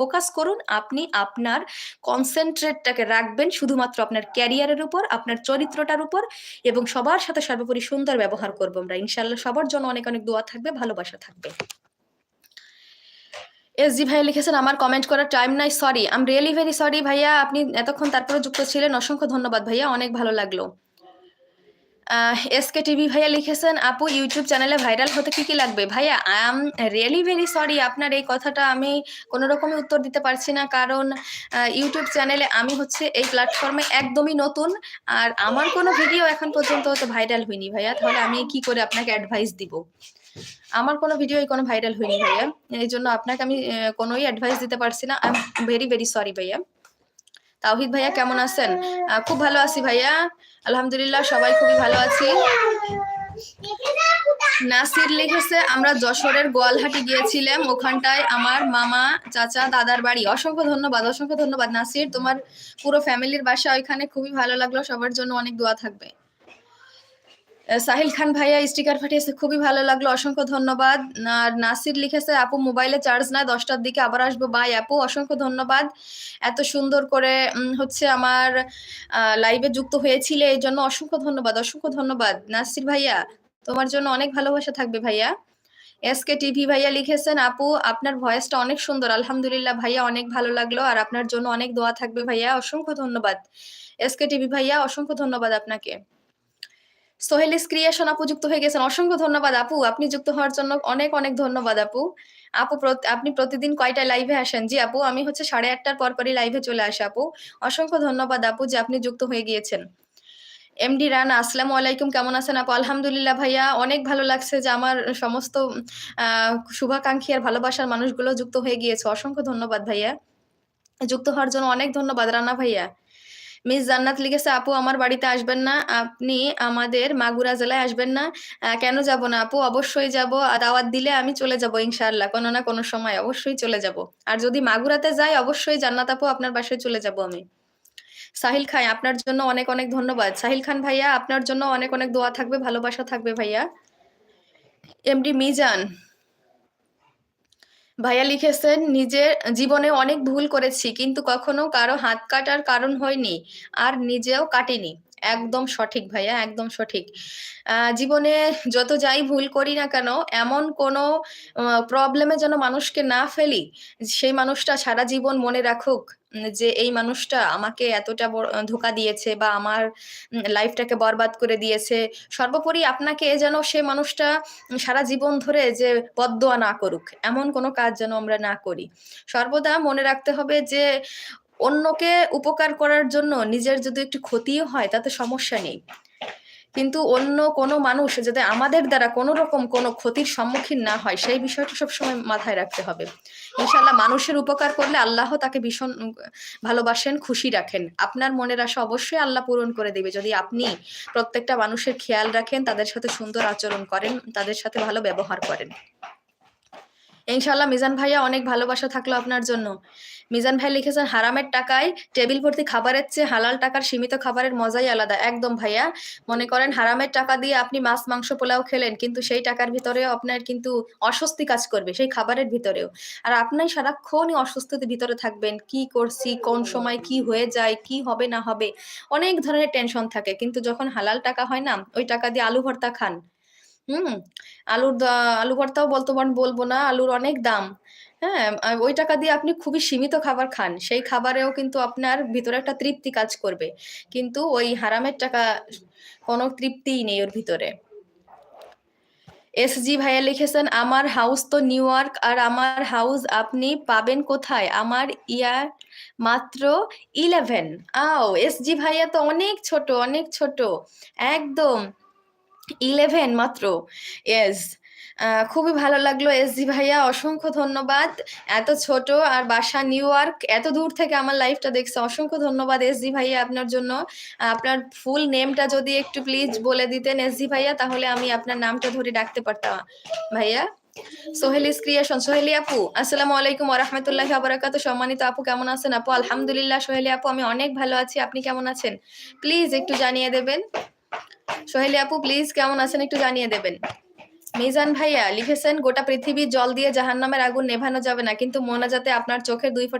Focus করুন, আপনি আপনার কনসেন্ট্রেটটাকে রাখবেন শুধুমাত্র আপনার ক্যারিয়ারের উপর, আপনার চরিত্রটার উপর এবং সবার সাথে সর্বোপরি সুন্দর ব্যবহার করব আমরা। ইনশাল্লাহ সবার জন্য অনেক অনেক দোয়া থাকবে, ভালোবাসা থাকবে। এস জি ভাইয়া লিখেছেন, আমার কমেন্ট করার টাইম নাই sorry I'm really very sorry ভাইয়া, আপনি এতক্ষণ তারপরে যুক্ত ছিলেন, অসংখ্য ধন্যবাদ ভাইয়া, অনেক ভালো লাগল। এসকে টিভি ভাইয়া লিখেছেন, আপু ইউটিউব চ্যানেলে ভাইরাল হতে কি কি লাগবে? ভাইয়া I am really very sorry আপনার এই কথাটা আমি কোনো রকমই উত্তর দিতে পারছি না। কারণ ইউটিউব চ্যানেলে আমি হচ্ছে এই প্ল্যাটফর্মে একদমই নতুন, আর আমার কোনো ভিডিও এখন পর্যন্ত তো ভাইরাল হয়নি ভাইয়া। তাহলে আমি কি করে আপনাকে অ্যাডভাইস দিব? আমার কোনো ভিডিওই কোনো ভাইরাল হয়নি ভাইয়া। এই জন্য আপনাকে আমি কোনোই অ্যাডভাইস দিতে পারছি না। I am very very sorry ভাইয়া। তাওহিদ ভাইয়া, কেমন আছেন? খুব ভালো আছি ভাইয়া। আলহামদুলিল্লাহ, সবাই খুবই ভালো আছি। নাসির লিখেছে, আমরা যশোরের গোয়ালহাটি গিয়েছিলাম। ওখানটায় আমার মামা, চাচা, দাদার বাড়ি। অসংখ্য ধন্যবাদ অসংখ্য ধন্যবাদ, নাসির। তোমার পুরো ফ্যামিলির বাসা ওইখানে। খুবই ভালো লাগল। সবার জন্য অনেক দোয়া থাকবে। সাহিল খান ভাইয়া স্টিকার পাঠিয়েছে, খুবই ভালো লাগল, অসংখ্য ধন্যবাদ। আর নাসির লিখেছে, আপু মোবাইলে চার্জ নাই, দশটার দিকে আবার আসব বাই আপু, অসংখ্য ধন্যবাদ। এত সুন্দর করে হচ্ছে আমার লাইভে যুক্ত হয়েছিলে, এই জন্য অসংখ্য ধন্যবাদ অসংখ্য ধন্যবাদ। নাসির ভাইয়া, তোমার জন্য অনেক ভালোবাসা থাকবে ভাইয়া। এসকে টিভি ভাইয়া লিখেছেন, আপু, আপনার ভয়েসটা অনেক সুন্দর, আলহামদুলিল্লাহ, ভাইয়া অনেক ভালো লাগল, আর আপনার জন্য অনেক দোয়া থাকবে ভাইয়া, অসংখ্য ধন্যবাদ। এসকে টিভি ভাইয়া, অসংখ্য ধন্যবাদ আপনাকে। সোহেলিস ক্রিয়েশন আপু যুক্ত হয়ে গেছেন। অসংখ্য ধন্যবাদ, আপু। আপনি যুক্ত হওয়ার জন্য অনেক অনেক ধন্যবাদ, আপু। আপু আপনি প্রতিদিন কয়টা লাইভে আসেন? জি, আপু, আমি হচ্ছে সাড়ে আটটার পর পরই লাইভে চলে আসি, আপু। অসংখ্য ধন্যবাদ, আপু, যে আপনি যুক্ত হয়ে গিয়েছেন। এমডি রানা, আসসালামু আলাইকুম, কেমন আছেন, আপু? আলহামদুলিল্লাহ, ভাইয়া, অনেক ভালো লাগছে যে আমার সমস্ত শুভাকাঙ্ক্ষী আর ভালোবাসার মানুষগুলো যুক্ত হয়ে গিয়েছে। অসংখ্য ধন্যবাদ, ভাইয়া। যুক্ত হওয়ার জন্য অনেক ধন্যবাদ, রানা ভাইয়া। মিস জান্নাত লিখেছে, আপু, আমার বাড়িতে আসবেন না। আপনি আমাদের মাগুরা জেলায় আসবেন না। কেন যাব না, আপু? অবশ্যই যাব। দাওয়াত দিলে আমি চলে যাব ইনশাআল্লাহ। কোনো না কোনো সময় অবশ্যই চলে যাব। আর যদি মাগুরাতে যাই, অবশ্যই জান্নাত আপু, আপনার বাসায় চলে যাব আমি। সাহিল খান, আপনার জন্য অনেক অনেক ধন্যবাদ। সাহিল খান ভাইয়া, আপনার জন্য অনেক অনেক দোয়া থাকবে, ভালোবাসা থাকবে ভাইয়া। এমডি মিজান ভাইয়া লিখেছেন, নিজের জীবনে অনেক ভুল করেছি, কিন্তু কখনো কারও হাত কাটার কারণ হয়নি, আর নিজেও কাটিনি। একদম সঠিক ভাইয়া, একদম সঠিক। জীবনে যত যাই ভুল করি না কেন, এমন কোনো প্রবলেমে যেন মানুষকে না ফেলি, সেই মানুষটা সারা জীবন মনে রাখুক যে এই মানুষটা আমাকে এতটা ধোকা দিয়েছে বা আমার লাইফটাকে বরবাদ করে দিয়েছে। সর্বোপরি আপনাকে যেন সে মানুষটা সারা জীবন ধরে যে বদদোয়া না করুক, এমন কোনো কাজ যেন আমরা না করি। সর্বদা মনে রাখতে হবে যে অন্যকে উপকার করার জন্য নিজের যদি একটু ক্ষতিও হয়, তাতে সমস্যা নেই। কিন্তু অন্য কোনো মানুষ যাতে আমাদের দ্বারা কোনো রকম কোনো ক্ষতির সম্মুখীন না হয়, সেই বিষয়টা সবসময় মাথায় রাখতে হবে। ইনশাল্লাহ মানুষের উপকার করলে আল্লাহ তাকে ভীষণ ভালোবাসেন, খুশি রাখেন। আপনার মনের আশা অবশ্যই আল্লাহ পূরণ করে দেবে। যদি আপনি প্রত্যেকটা মানুষের খেয়াল রাখেন, তাদের সাথে সুন্দর আচরণ করেন, তাদের সাথে ভালো ব্যবহার করেন। ইনশাল্লাহ মিজান ভাইয়া অনেক ভালোবাসা থাকল আপনার জন্য। মিজান ভাই লিখেছেন, হারামের টাকায় টেবিল ভর্তি খাবারের চেয়ে হালাল টাকার সীমিত খাবারের মজাই আলাদা। একদম ভাইয়া। মনে করেন, হারামের টাকা দিয়ে আপনি মাছ, মাংস, পোলাও খেলেন, কিন্তু সেই টাকার ভিতরেও আপনার কিন্তু অস্বস্তি কাজ করবে, সেই খাবারের ভিতরেও। আর আপনি সারাক্ষণই অস্বস্তির ভিতরে থাকবেন, কি করছি, কোন সময় কি হয়ে যায়, কি হবে না হবে, অনেক ধরনের টেনশন থাকে। কিন্তু যখন হালাল টাকা হয় না, ওই টাকা দিয়ে আলু ভর্তা খান। হুম, আলুর আলু ভর্তাও বলতো বলব না, আলুর অনেক দাম। হ্যাঁ ওই টাকা দিয়ে আপনি খুবই সীমিত খাবার খান। সেই খাবারেও কিন্তু আপনার ভিতরে একটা তৃপ্তি কাজ করবে। কিন্তু ওই হারামের টাকা, কোনো তৃপ্তিই নেই ওর ভিতরে। এস জি ভাইয়া লিখেছেন, আমার হাউস তো নিউ ইয়র্ক আর আমার হাউস আপনি পাবেন কোথায়? আমার ইয়ার মাত্র ইলেভেন আও, এস জি ভাইয়া তো অনেক ছোট অনেক ছোট। একদম। ইলেভেন মাত্র। এস খুবই ভালো লাগল এস জি ভাইয়া, অসংখ্য ধন্যবাদ। এত ছোট আর বাসা নিউ ইয়র্ক এত দূর থেকে আমার লাইফটা দেখছে। অসংখ্য ধন্যবাদ এস জি ভাইয়া আপনার জন্য। আপনার ফুল নেমটা যদি একটু প্লিজ বলে দিতেন এস জি ভাইয়া, তাহলে আমি আপনার নামটা ধরে ডাকতে পারতাম। ভাইয়া? সোহেলিস ক্রিয়েশন সোহেলি আপু, আসসালামু আলাইকুম ওরহমতুল্লাহি আবরাকাত সম্মানিত আপু, কেমন আছেন আপু? আলহামদুলিল্লাহ, সোহেলি আপু, আমি অনেক ভালো আছি। আপনি কেমন আছেন? প্লিজ একটু জানিয়ে দেবেন। সোহেলি আপু প্লিজ কেমন আছেন একটু জানিয়ে দেবেন। মিজান ভাইয়া, লিখেছেন, গোটা পৃথিবী জল দিয়ে জাহান্নামের আগুন নেভানো যাবে না, কিন্তু মোনাজাতে আপনার চোখের দুই ফোঁটা